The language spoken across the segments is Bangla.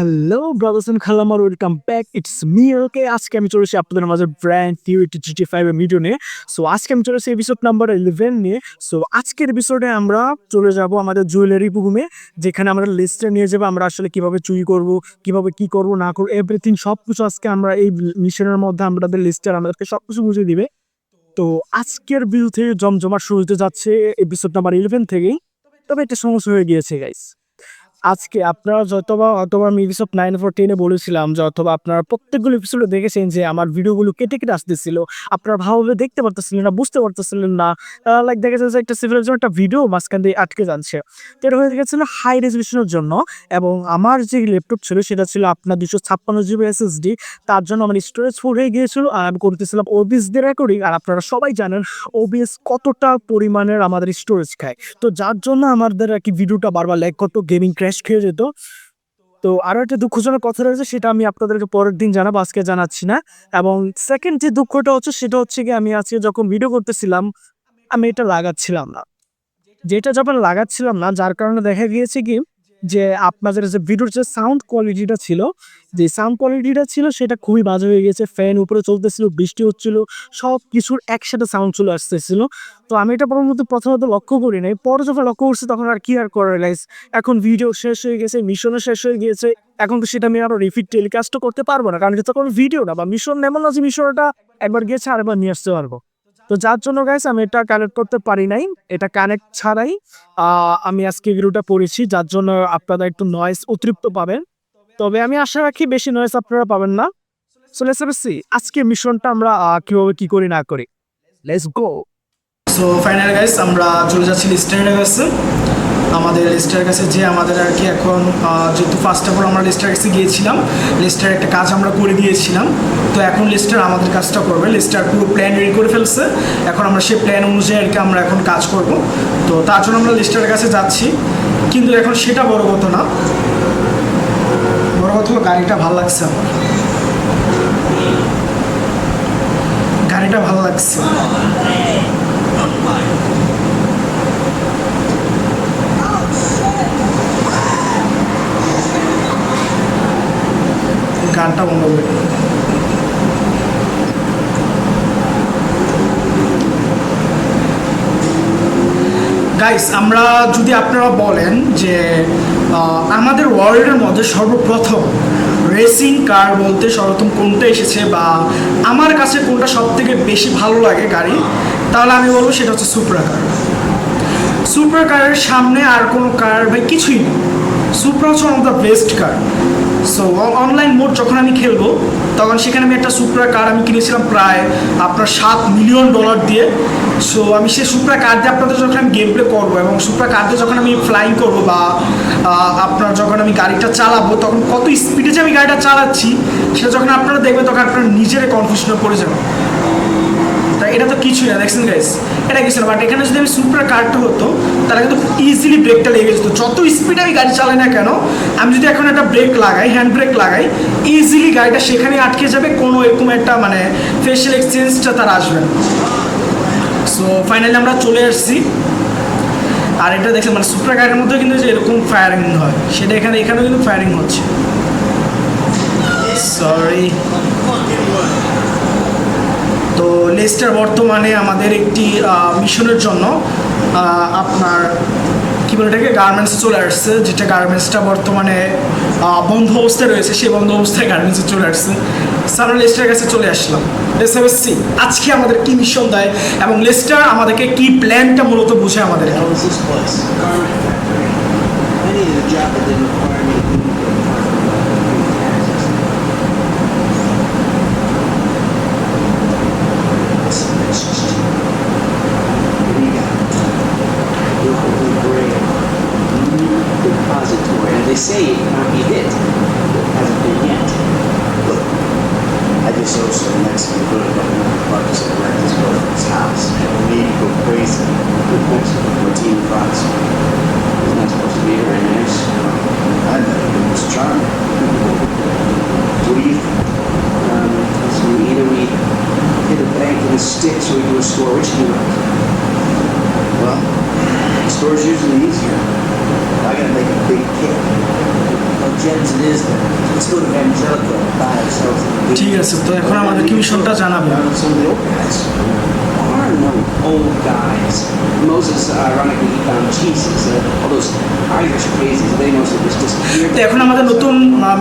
Hello brothers and খালামার welcome back it's me okay আজকে আমি চলেছি আপনাদের মাঝে ব্র্যান্ড একটি জিটি ফাইভের ভিডিও নিয়ে। সো আজকে আমি চলেছি এপিসোড নাম্বার ইলেভেন নিয়ে। সো আজকের এপিসোডে আমরা চলে যাব আমাদের জুয়েলারি রুমে যেখানে আমরা লিস্টে নিয়ে যাব, আমরা আসলে কীভাবে চুরি করব, কীভাবে কি করব, না করব এভরিথিং সব কিছু আজকে আমরা এই মিশনের মধ্যে আমাদের লিস্টার আমাদেরকে সব কিছু বুঝিয়ে দিবে। তো, আজকের ভিউ থেকে জমজমাট শুরু হতে যাচ্ছে এপিসোড নাম্বার ইলেভেন থেকেই। তবে একটা সমস্যা হয়ে গিয়েছে গাইস আজকে আপনারা যতবা, অথবা এপিসোড নাইন ফোর টেনে বলেছিলাম যে, অথবা আপনারা প্রত্যেকগুলো এপিসোডে দেখেছেন যে, আমার ভিডিওগুলো কেটে কেটে আসতেছিল। আপনারা ভালোভাবে দেখতে পারতেছিলেন না, বুঝতে পারতেছিলেন না। লাইক দেখা যাচ্ছে একটা সিভিলের জন্য একটা ভিডিও মাঝখান দিয়ে আটকে যাচ্ছে। তো এটা হয়ে গেছিল হাই রেজলিউশনের জন্য এবং আমার যে ল্যাপটপ ছিল, সেটা ছিল আপনার দুশো ছাপ্পান্ন জিবি এসএসডি তার জন্য আমার স্টোরেজ ফুল হয়ে গিয়েছিল। আর আমি করতেছিলাম ওবিএস দিয়ে রেকর্ডিং আর আপনারা সবাই জানেন ওবিএস কতটা পরিমাণের আমাদের স্টোরেজ খায়। তো যার জন্য আমাদের আর কি ভিডিওটা বারবার ল্যাক করতো গেমিং ক্র্যাশ খেয়ে যেত। তো আরও একটা দুঃখজনক কথা রয়েছে, সেটা আমি আপনাদেরকে পরের দিন জানাব, আজকে জানাচ্ছি না। এবং সেকেন্ড যে দুঃখটা হচ্ছে, সেটা হচ্ছে কি আমি আজকে যখন ভিডিও করতেছিলাম, আমি এটা লাগাচ্ছিলাম না। যেটা যখন লাগাচ্ছিলাম না, যার কারণে দেখা গিয়েছে কি যে আপনাদের যে ভিডিওর যে সাউন্ড কোয়ালিটিটা ছিল, যে সাউন্ড কোয়ালিটিটা ছিল সেটা খুবই বাজে হয়ে গেছে। ফ্যান উপরে চলতেছিল, বৃষ্টি হচ্ছিল সব কিছুর একসাথে সাউন্ড চলে আসতেছিল। তো আমি এটা পরবর্তী প্রথমত লক্ষ্য করি নাই। পরে যখন লক্ষ্য করছি, তখন আর কি আর করে লাইস এখন ভিডিও শেষ হয়ে গেছে মিশনও শেষ হয়ে গিয়েছে। এখন তো সেটা আমি আরও রিপিট টেলিকাস্টও করতে পারব না, কারণ এটা কোনো ভিডিও না, বা মিশন এমন না যে মিশনটা একবার গিয়েছে আরেকবার নিয়ে আসতে পারব। তো যার জন্য গাইস আমি এটা কানেক্ট করতে পারি নাই। এটা কানেক্ট ছাড়াই আমি আজকে ভিডিওটা পড়েছি যার জন্য আপনারা একটু নয়েস অতিরিক্ত পাবেন। তবে আমি আশা রাখি বেশি নয়েস আপনারা পাবেন না। সো লেটস সি আজকে মিশনটা আমরা কীভাবে কি করি না করি। Let's go so final guys আমরা চলে যাচ্ছি স্ট্যান্ডে কাছে আমাদের লিস্টারের কাছে যে আমাদের আর কি এখন যেহেতু ফার্স্ট অফ অল আমরা লিস্টারের কাছে গিয়েছিলাম লিস্টার একটা কাজ আমরা করে দিয়েছিলাম। তো এখন লিস্টার আমাদের কাজটা করবে। লিস্টার পুরো প্ল্যান রেডি করে ফেলছে। এখন আমরা সেই প্ল্যান অনুযায়ী আর কি আমরা এখন কাজ করব। তো তার জন্য আমরা লিস্টারের কাছে যাচ্ছি। কিন্তু এখন সেটা বড় কথা না। বড় কথা গাড়িটা ভালো লাগছে আমার। গাড়িটা ভালো লাগছে। গানটা করে গাইস আমরা যদি আপনারা বলেন যে আমাদের ওয়ার্ল্ডের মধ্যে সর্বপ্রথম রেসিং কার বলতে সর্বপ্রথম কোনটা এসেছে বা আমার কাছে কোনটা সব থেকে বেশি ভালো লাগে গাড়ি, তাহলে আমি বলব সেটা হচ্ছে সুপ্রা কার সুপ্রা কারের সামনে আর কোনো কার ভাই কিছুই নেই। সুপ্রা হচ্ছে of the best car so online mode যখন আমি খেলব, তখন সেখানে আমি একটা সুপ্রা কার আমি কিনেছিলাম প্রায় আপনার সাত মিলিয়ন ডলার দিয়ে। সো আমি সেই সুপ্রা কার দিয়ে আপনাদের যখন আমি গেম প্লে করব এবং সুপ্রা কার দিয়ে যখন আমি ফ্লাইং করব বা আপনার যখন আমি গাড়িটা চালাবো, তখন কত স্পিডে যে আমি গাড়িটা চালাচ্ছি, সেটা যখন আপনারা দেখবেন, তখন আপনারা নিজেরা কনফিউশনে পড়ে যাবেন এটা তো কিছুই না, দেখছেন গাইস এটা কিছু না বাট এখানে যদি আমি সুপার কারটা হতো, তাহলে কিন্তু ইজিলি ব্রেকটা লেগে যেত। যত স্পিডে আমি গাড়ি চালাই না কেন, আমি যদি এখন একটা ব্রেক লাগাই হ্যান্ড ব্রেক লাগাই ইজিলি গাড়িটা সেখানে আটকে যাবে, কোনো এরকম একটা মানে ফেশিয়াল এক্সচেঞ্জটা তার আসবে সো ফাইনালি আমরা চলে এসেছি আর এটা দেখছেন মানে সুপার কারের মধ্যে কিন্তু যে এরকম ফায়ারিং হয়। সেটা এখানে, এখানেও কিন্তু ফায়ারিং হচ্ছে। সরি তো লেস্টার বর্তমানে আমাদের একটি মিশনের জন্য আপনার কী বলে এটাকে গার্মেন্টস চলে আসছে যেটা গার্মেন্টসটা বর্তমানে বন্ধ অবস্থায় রয়েছে সেই বন্ধ অবস্থায় গার্মেন্টসে চলে আসছে। So, আমরা লেস্টারের কাছে চলে আসলাম। লেস্টার সি আজকে আমাদের কি মিশন দেয় এবং লেস্টার আমাদেরকে কি প্ল্যানটা মূলত বুঝে আমাদেরকে? So so Mexican good brothers and his girlfriend's house. And the lady go crazy. We're team Fox was not supposed to be here, and there she, I thought it was charming. What do you think? Um, so either we hit a bank with a stick so we do a storage unit. Well, store's usually easier. I gotta make a big kick. gems it is, let's go to Angelica and buy ourselves a ঠিক আছে তো এখন আমাদের কি মিশনটা জানাবে some of the old guys. Are no old guys. Moses, ironically, he found Jesus. Uh, all those Irish crazies, they mostly just disappeared. তো এখন আমাদের নতুন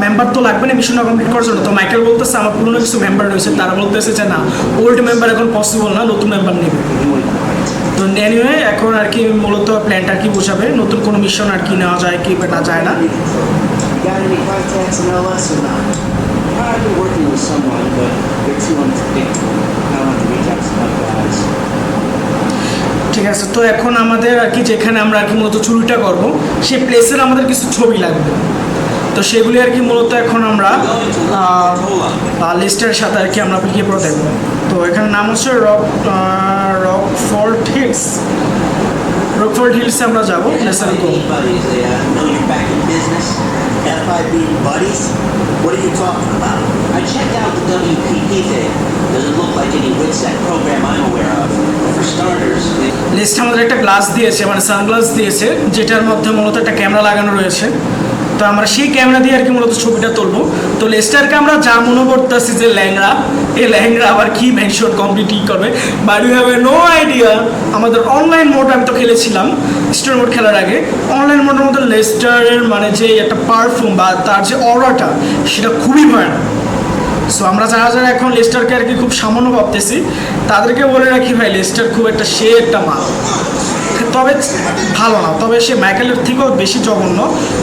মেম্বার তো লাগবে না মিশনটা কমপ্লিট করার জন্য তো মাইকেল বলতেছে আমার পুরনো কিছু মেম্বার রয়েছে তারা বলতেছে যে না ওল্ড মেম্বার এখন পসিবল না নতুন মেম্বার নেবে. তো এনিওয়ে এখন আর কি মূলত প্ল্যানটা আর কি বোঝাবে? নতুন কোনো মিশন আর কি নেওয়া যায় কি না যায় না. ঠিক আছে, তো এখন আমাদের আর কি যেখানে আমরা আর কি মূলত চুরিটা করব সেই প্লেসের আমাদের কিছু ছবি লাগবে। তো সেগুলি আর কি মূলত এখন আমরা লিস্টের সাথে আর কি আমরা পিকিয়ে পড়ে দেখব তো এখানে নাম হচ্ছে rock rock fort hills. Rock fort হিলসে আমরা যাব নেশন কো। লিস্ট আমাদের একটা গ্লাস দিয়েছে মানে সানগ্লাস দিয়েছে, যেটার মধ্যে মূলত একটা ক্যামেরা লাগানো রয়েছে। তো আমরা সেই ক্যামেরা দিয়ে আর কি মূলত ছবিটা তুলবো। তো লেস্টারকে আমরা যা মনে করতেছি যে ল্যাংরা এই ল্যাংরা আবার কি মেনশন কমপ্লিট করবে? But you have a no idea আমাদের অনলাইন মোড আমি তো খেলেছিলাম স্টোর মোড খেলার আগে। অনলাইন মোডের মধ্যে লেস্টারের মানে যে একটা পারফিউম বা তার যে অরাটা সেটা খুবই ভয়ানক। সো আমরা যারা যারা এখন লেস্টারকে আর কি খুব সামান্য ভাবতেছি, তাদেরকে বলে রাখি ভাই, লেস্টার খুব একটা সে একটা মাল তবে ভালো না, তবে সে মাইকেলের থেকেও বেশি জঘন্য,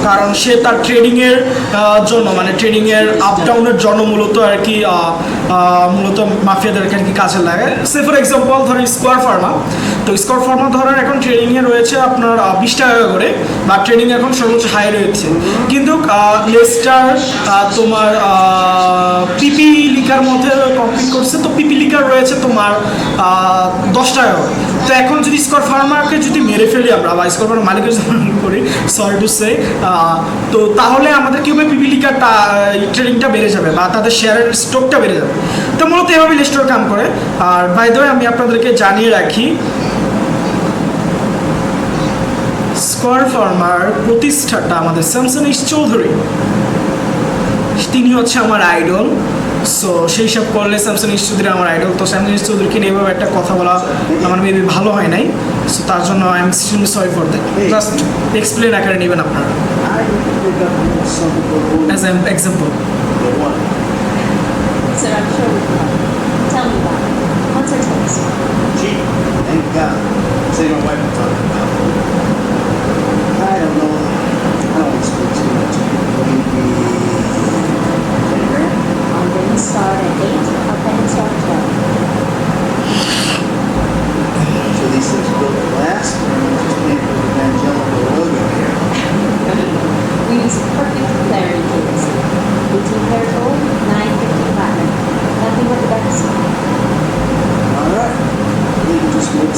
কারণ সে তার ট্রেডিংয়ের জন্য মানে ট্রেডিংয়ের আপ ডাউনের জন্য মূলত আর কি মূলত মাফিয়াদেরকে আর কি কাজে লাগে সে ফর এক্সাম্পল ধরেন স্কোয়ার ফার্মা তো স্কোয়ার ফার্মা ধরেন এখন ট্রেডিংয়ে রয়েছে আপনার বিশ টাকা করে, বা ট্রেডিং এখন সর্বোচ্চ হাই রয়েছে কিন্তু লেস্টার তোমার পিপি লিকার মধ্যে কমপ্লিট করছে, তো পিপি লিকার রয়েছে তোমার দশ টাকা করে। তো এখন যদি স্কোয়ার ফার্মাকে যদি মেরে ফেলি আমরা, বা স্কোয়ার ফার্মার মালিকের জন্য করি সরি টু সে তো তাহলে আমাদের কি হবে? পিপি লিকারটা ট্রেডিংটা বেড়ে যাবে বা তাদের শেয়ারের স্টকটা বেড়ে যাবে। তো মূলত এভাবে লিস্টোর কাম করে। আর বাই দ্য আমি আপনাদেরকে জানিয়ে রাখি স্কোয়ার ফার্মার প্রতিষ্ঠাটা আমাদের স্যামসন ইস চৌধুরী তিনি হচ্ছে আমার আইডল সো সেই সব করলে স্যামসন ইস চৌধুরী আমার আইডল তো স্যামসন ইস চৌধুরীকে নিয়ে এভাবে একটা কথা বলা আমার মেবি ভালো হয় নাই সো তার জন্য I am extremely sorry for that just explain আকারে নেবেন আপনারা as an example? Sir, I'm sure we can. Tell me about it. What's our taste? Cheap. Thank God. Say my wife I'm talking about. I don't know. I don't want to speak too much. Maybe ten grand? Start at 8, up Benny 12. So these things built to last, or just paint with the evangelical logo here? We use perfect clarity cables. 18 karat gold, 950 platinum. Nothing but the best. All right. Maybe just at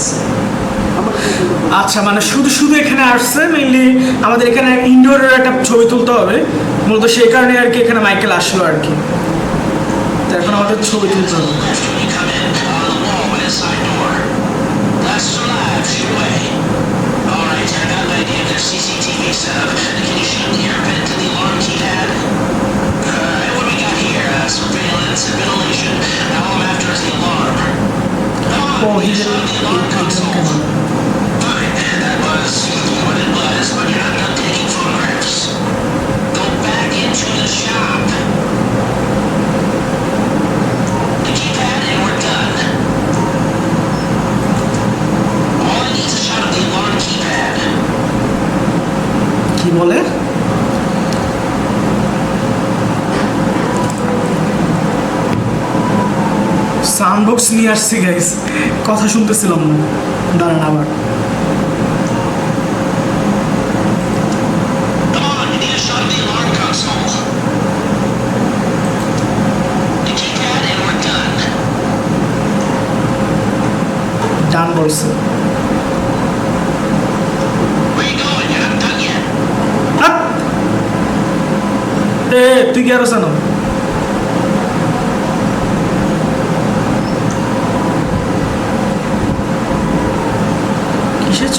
আচ্ছা মানে শুধু শুধু এখানে আসছে মেইনলি আমাদের এখানে ইনডোরের একটা ছবি তুলতে হবে মূলত সেই কারণে আর কি এখানে মাইকেল আসলো আর কি তো এখন আমাদের ছবি তুলতে হবে। When you come in on the wall with this side door. That's the live, shoot away. All right, I got an idea of their CCTV setup. Can you shoot the air vent to the alarm keypad? Uh, and what do we got here? Uh, surveillance and ventilation. Now all I'm after is the alarm. Come on, O you হিজে saw the alarm console. Fine, that was what it was, but you're not done taking photographs. Go back into the shop. The keypad and we're done. All I need is a shot of the alarm keypad. কি বলে সাউন্ড বক্স নিয়ে আসছি গাইস কথা শুনতেছিলাম না। দাঁড়ান আবার। Need a shot of the alarm console. The keypad and we're done. ডান বলছে Where you going? You're not done yet. হাত! এ তুই কি আরও জানো কিসের ছবি তুই All I need is a shot of the alarm keypad keypad This shot is useless. Come on, we need a shot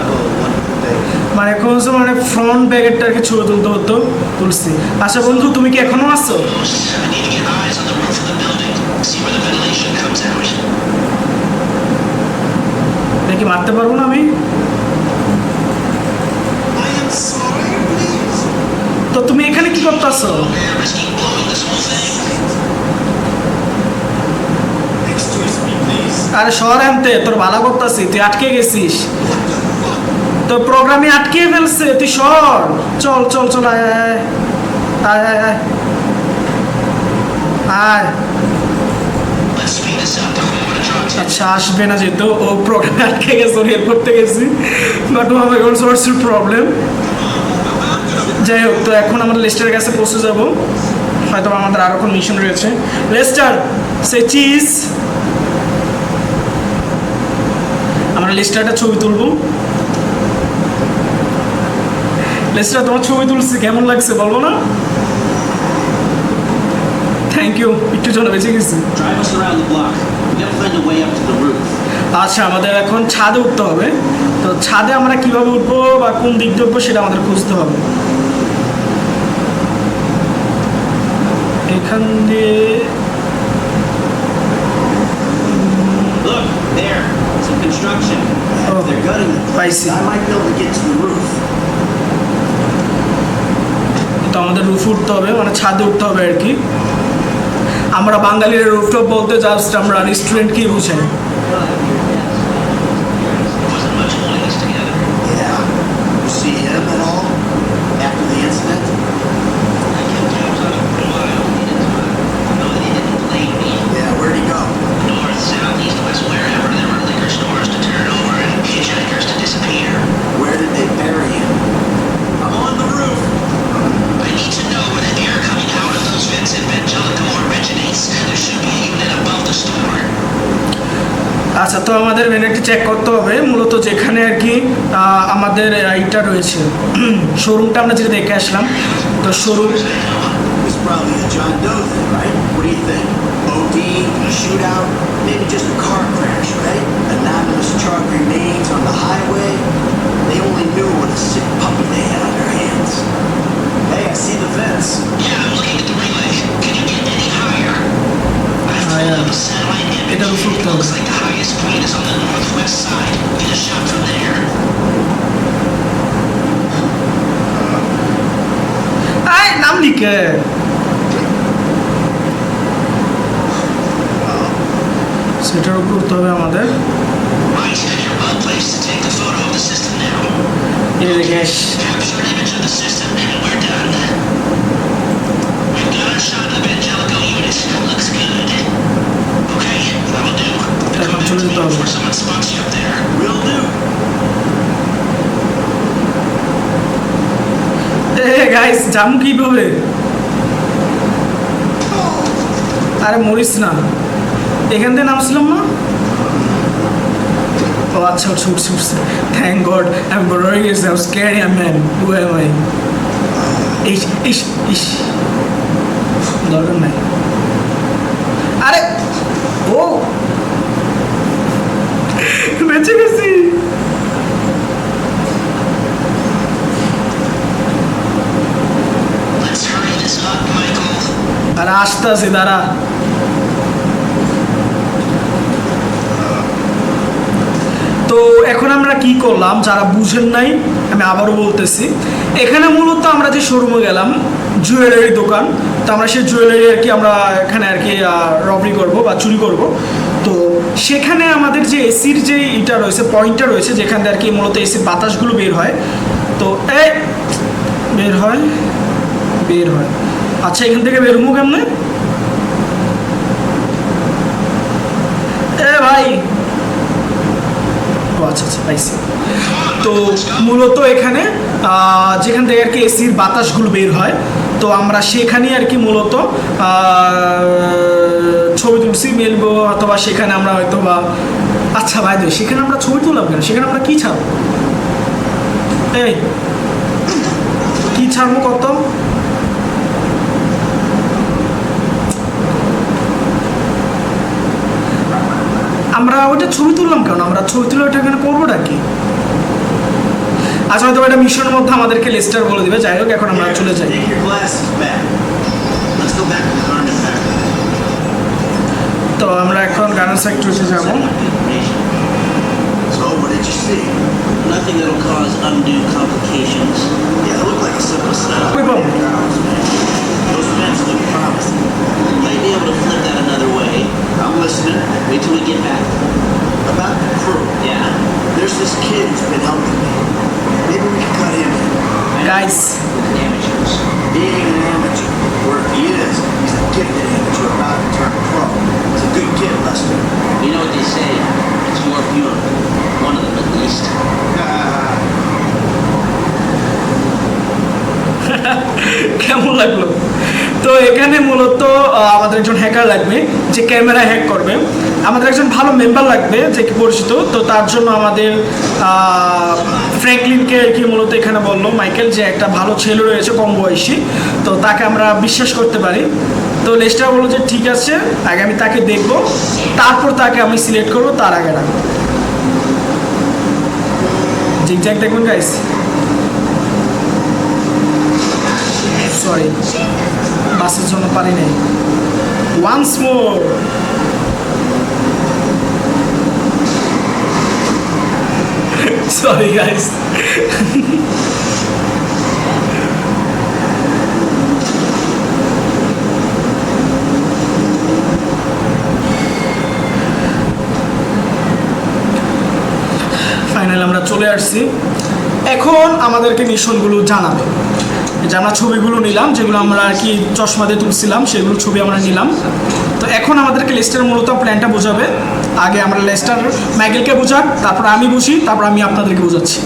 Oh, wonderful day. মানে কনসোল মানে ফ্রন্ট ব্যাগেরটাকে ছবি তুলতে হতো? তুলছি। আচ্ছা বন্ধু তুমি কি এখনও আছো Ghost, I need to get eyes on the roof of the building. See where the ventilation comes out. মারতে পারব না আমি. তো তুমি এখানে কি করতেছো. আরে শহর আনতে তোর ভালো করতেছি তুই আটকে গেছিস। তোর প্রোগ্রামে আটকে ফেলছে তুই সর চল চল চল আয় আয় আয়। আয় আয় আচ্ছা আসবে না যেহেতু, ও প্রোগ্রামে আটকে গেছে হেল্প করতে গেছি। বাট ও আমার সোর্সের প্রবলেম যাই হোক, তো এখন আমরা লেস্টারের কাছে পৌঁছে যাব। হয়তো আমাদের আরও কোনো মিশন রয়েছে। লেস্টার সে চিজ আমরা লেস্টারটা ছবি তুলবো। লেস্টার তোমার ছবি তুলছি, কেমন লাগছে বলব না? থ্যাংক ইউ একটু জন্য বেঁচে গেছি। আচ্ছা আমাদের এখন ছাদে উঠতে হবে। তো ছাদে আমরা কীভাবে উঠবো বা কোন দিক দিয়ে উঠবো সেটা আমাদের খুঁজতে হবে। এখান দিয়ে তো আমাদের রুফ উঠতে হবে মানে ছাদে উঠতে হবে আর কি। আমরা বাঙালির রুফটপ বলতে জাস্ট আমরা রেস্টুরেন্টকেই বুঝাই Wasn't much holding us together. Yeah. You see him at all? After the incident? I kept tabs on him for a while. He didn't know that he didn't blame me. Yeah, where'd he go? North, south, east, west, wherever there were liquor stores to turn over and hitchhikers to disappear. Where did they bury him? I'm on the roof. I need to know where the air coming out of those vents in Vangelico originates. There should be a unit above the store. আচ্ছা তো আমাদের মেনুটি চেক করতে হবে। মূলত যেখানে আর কি আমাদের এইটা রয়েছে। শোরুমটা আমরা যেটা দেখে আসলাম তো showroom Hey, I see the up there. Will do. এ গাইস জাম কীভাবে আরে মরিস না। এখান থেকে নামছিলাম না? ও আচ্ছা উঠছে উঠছে উঠছে থ্যাংক গড আমি বড় হয়ে গেছি I scary I man who am I ইস ইস ইস দরকার নাই আরে! ও! বেঁচে গেছি! Let's hurry this up, Michael. আরে আসতে আছি দাঁড়া। তো এখন আমরা কি করলাম? যারা বুঝেন নাই, আমি আবারও বলতেছি। এখানে মূলত আমরা যে শোরুমে গেলাম জুয়েলারি দোকান, তো আমরা সেই জুয়েলারি আর কি আমরা এখানে আর কি রবরি করব বা চুরি করব। তো সেখানে আমাদের যে এসির যে ইটা রয়েছে পয়েন্টটা রয়েছে, যেখান আর কি মূলত এসির বাতাসগুলো বের হয়। তো এ, বের হয় বের হয়। আচ্ছা এখান থেকে বেরোবো কেমনে? এ ভাই ও আচ্ছা আচ্ছা পাইছি তো মূলত এখানে যেখান থেকে আর কি এসির বাতাসগুলো বের হয়, তো আমরা সেখানেই আর কি মূলত ছবি তুলছি, মেলবো, অথবা সেখানে আমরা হয়তো বা আচ্ছা ভাই সেখানে আমরা ছবি তুললাম কেন? সেখানে আমরা কী ছাড়বো? এই, কী ছাড়বো কত আমরা আমরা ওটা ছবি তুললাম কেন? আমরা ছবি তুলে ওটা এখানে করবোটা কি আচ্ছা হয়তো একটা মিশনের মধ্যে আমাদেরকে লিস্টার বলে দিবে। যাই হোক এখন আমরা চলে যাই। তো আমরা এখন গার্মেন্টস ফ্যাক্টরিতে যাব। Nothing that'll cause undue complications. Yeah, it looked like a simple you be able to flip that another way. I'm listening. Wait till we get back. About the crew. Yeah. There's this kid who's been helping me. Maybe we can cut him. Guys. Nice. যে ক্যামেরা হ্যাক করবে। আমাদের একজন ভালো মেম্বার লাগবে যে কি পরিচিত, তো তার জন্য আমাদের ফ্র্যাঙ্কলিনকে কি মূলত এখানে বলল। মাইকেল যে একটা ভালো ছেলে রয়েছে, কম বয়সী, তো তাকে আমরা বিশ্বাস করতে পারি। তো লেস্টার বলল যে ঠিক আছে, আগে আমি তাকে দেখব, তারপর তাকে আমি সিলেক্ট করব, তার আগে না জিগজ্যাগ দেখবেন গাইস সরি বাসের জন্য পারি নাই। Once more sorry guys final আমরা চলে আসছি। এখন আমাদেরকে মিশনগুলো জানাবে। যে আমরা ছবিগুলো নিলাম, যেগুলো আমরা আর কি চশমা দিয়ে তুলছিলাম, সেগুলো ছবি আমরা নিলাম। তো এখন আমাদেরকে লেস্টার মূলত প্ল্যানটা বোঝাবে। আগে আমরা লেস্টার মাইকেলকে বোঝাক, তারপর আমি বুঝি, তারপর আমি আপনাদেরকে বোঝাচ্ছি।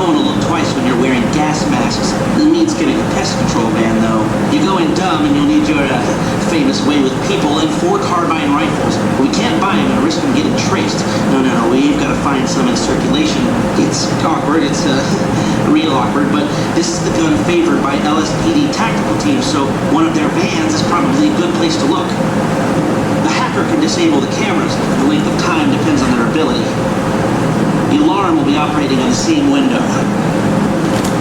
One will look twice when you're wearing gas masks. It means getting a pest control van, though. You go in dumb, and you'll need your uh, famous way with people and four carbine rifles. We can't buy them and risk them getting traced. No, no, no, we've got to find some in circulation. It's awkward, it's uh, real awkward, but this is the gun favored by LSPD tactical teams, so one of their vans is probably a good place to look. The hacker can disable the cameras. The length of time depends on their ability. The alarm will be operating on the same window.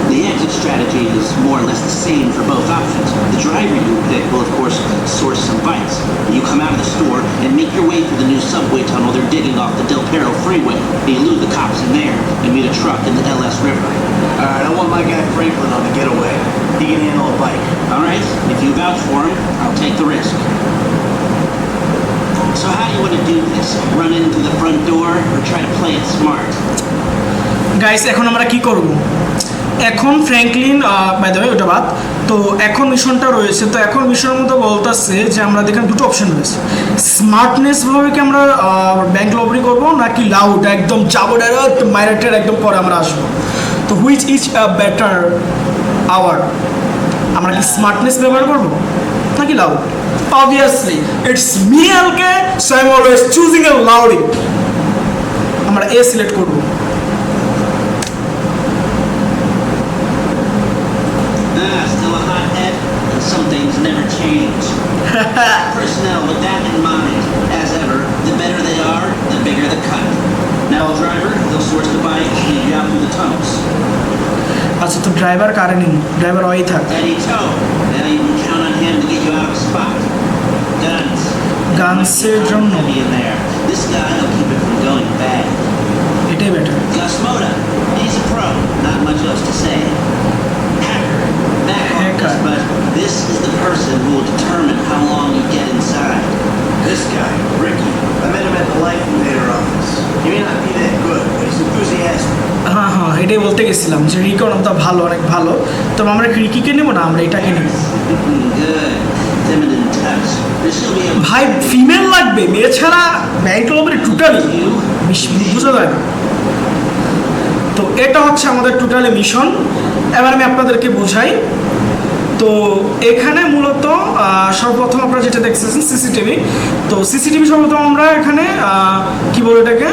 The exit strategy is more or less the same for both options. The driver you pick will, of course, source some bites. You come out of the store and make your way through the new subway tunnel they're digging off the Del Perro freeway. You elude the cops in there and meet a truck in the LS River. All right, I want my guy Franklin on the getaway. He can handle a bike. All right, if you vouch for him, I'll take the risk. So how do you want to do this? Run in through the front door or try to play it smart? Guys এখন আমরা কি করব? এখন ফ্র্যাঙ্কলিন বাই দ্য ওটা বাদ। তো এখন মিশনটা রয়েছে। তো এখন মিশনের মধ্যে বলতেছে যে আমরা দেখেন দুটো অপশন রয়েছে। স্মার্টনেস ভাবে কি আমরা ব্যাংক লবরি করব নাকি লাউড একদম যাব ডাইরেক্ট মাইরেটের একদম পরে আমরা আসব? তো হুইচ ইজ বেটার আওয়ার আমরা কি স্মার্টনেস ব্যবহার করব নাকি loud obviously it's me এলকে so I am always choosing a লাউডি আমরা এ সিলেক্ট করবো Ah, still a hothead? And some things never change. Personnel with that in mind. As ever, the better they are, the bigger the cut. Now, driver, they'll source the bike and lead you out through the tunnels. আচ্ছা তো ড্রাইভার কারে নিন ড্রাইভার ওই থাক Eddie Toe, now you can count on him to get you out of a spot. Guns. গানসের জন্য Heavy in there. This guy will keep it from going bad. এটাই better Gus Moda, he's a pro. Not much else to say. Hacker, back Hacker. office, but this is the person who will determine how long you get inside. This guy, Ricky, I met him at the Life Invader office. He may not be that good, but he's enthusiastic. হ্যাঁ হ্যাঁ এটাই বলতে গেছিলাম যে রিকি অনেকটা ভালো অনেক ভালো তবে আমরা কি রিকিকে নেবো না আমরা এটাকে নেব ভাই ফিমেল লাগবে, মেয়ে ছাড়া ব্যাংক লোবের টোটালি to you. বুঝা যায় তো এটা হচ্ছে আমাদের টোটালি মিশন এবার আমি আপনাদেরকে বোঝাই। তো এখানে মূলত সর্বপ্রথম আপনারা যেটা দেখতেছেন সিসিটিভি তো সিসিটিভি সর্বপ্রথম আমরা এখানে কি বলে এটাকে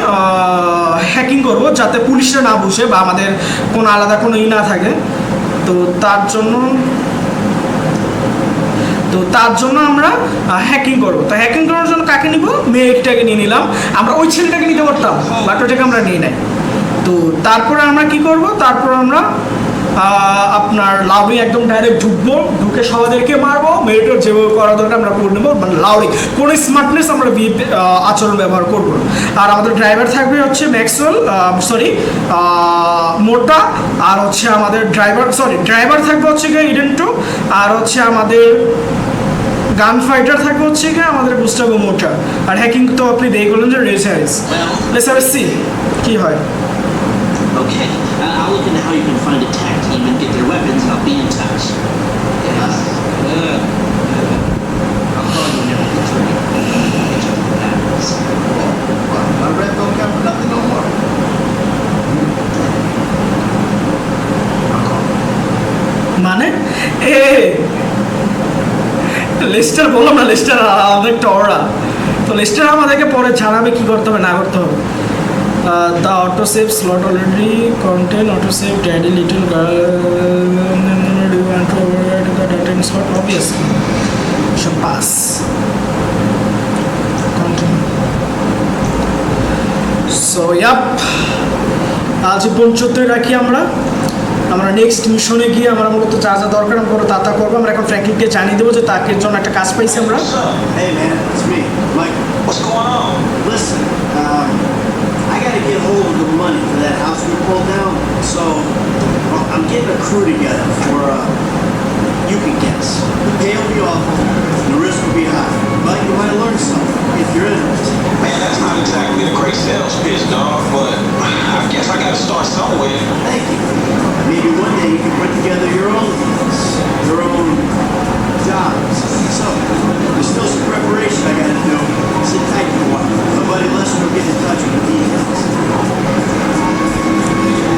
হ্যাকিং করব যাতে পুলিশরা না বসে বা আমাদের কোনো আলাদা কোনো ই না থাকে। তো তার জন্য তো তার জন্য আমরা হ্যাকিং করব। তো হ্যাকিং করার জন্য কাকে নিব? মেয়েটাকে নিয়ে নিলাম। আমরা ওই ছেলেটাকে নিতে পারতাম বাট ওটাকে আমরা নিয়ে নেই। তো তারপরে আমরা কি করব? তারপর আমরা আপনার লাউরি একদম ডাইরেক্ট ঢুকবো ঢুকে সবাইদেরকে মারবো মেয়েটার যেভাবে করা দরকার আমরা করে নেব মানে লাউরি কোনো স্মার্টনেস আমরা বি- আচরণ ব্যবহার করব আর আমাদের ড্রাইভার থাকবে হচ্ছে ম্যাক্সওয়েল সরি মোটা আর হচ্ছে আমাদের ড্রাইভার সরি ড্রাইভার থাকবে হচ্ছে গিয়ে ইডেন টু আর হচ্ছে আমাদের গান ফাইটার থাকবে হচ্ছে কি আমাদের গুস্টাবো মোটা আর হ্যাকিং তো আপনি দিয়ে গেলেন যে রেস হ্যারিস রেস হ্যারিস সি কি হয়? Okay. Uh, I'll look into how you can find a tag team and get their weapons. I'll be in touch. Yes. Good. I'll call you whenever it's ready. Get you what happens. My red don't count for nothing no more. মানে এ লেস্টার বললাম না, লেস্টার অনেকটা ওরা তো লেস্টার আমাদেরকে পরে জানাবে কি করতে হবে, না করতে হবে। The auto save slot already content auto save daddy little girl slot obviously সব পাস সো ইয়াপ আজ পর্যন্তই রাখি আমরা। আমরা নেক্সট মিশনে গিয়ে আমরা মূলত যা যা দরকার আমরা তা তা করব আমরা এখন ফ্র্যাঙ্কলিনকে জানিয়ে দেবো যে তাকে জন্য একটা কাজ পাইছি আমরা um, get hold of the money for that house we pulled down. So, I'm getting a crew together for, uh, you can guess. The will be awful, be high. But you might learn something if you're interested. Man, that's not exactly a great sales pitch, dog, but I guess I gotta start somewhere. Thank you. Maybe one day you can put together your own deals, your own jobs. So, there's still some preparation I gotta do. Sit tight for a while. My buddy Lester will get in touch with the details.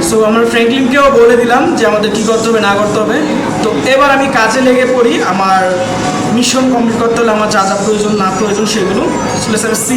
So আমরা ফ্র্যাঙ্কলিনকেও বলে দিলাম যে আমাদের কী করতে হবে না করতে হবে তো এবার আমি কাজে লেগে পড়ি আমার মিশন কমপ্লিট করতে হলে আমার যা যা প্রয়োজন না প্রয়োজন সেগুলো সি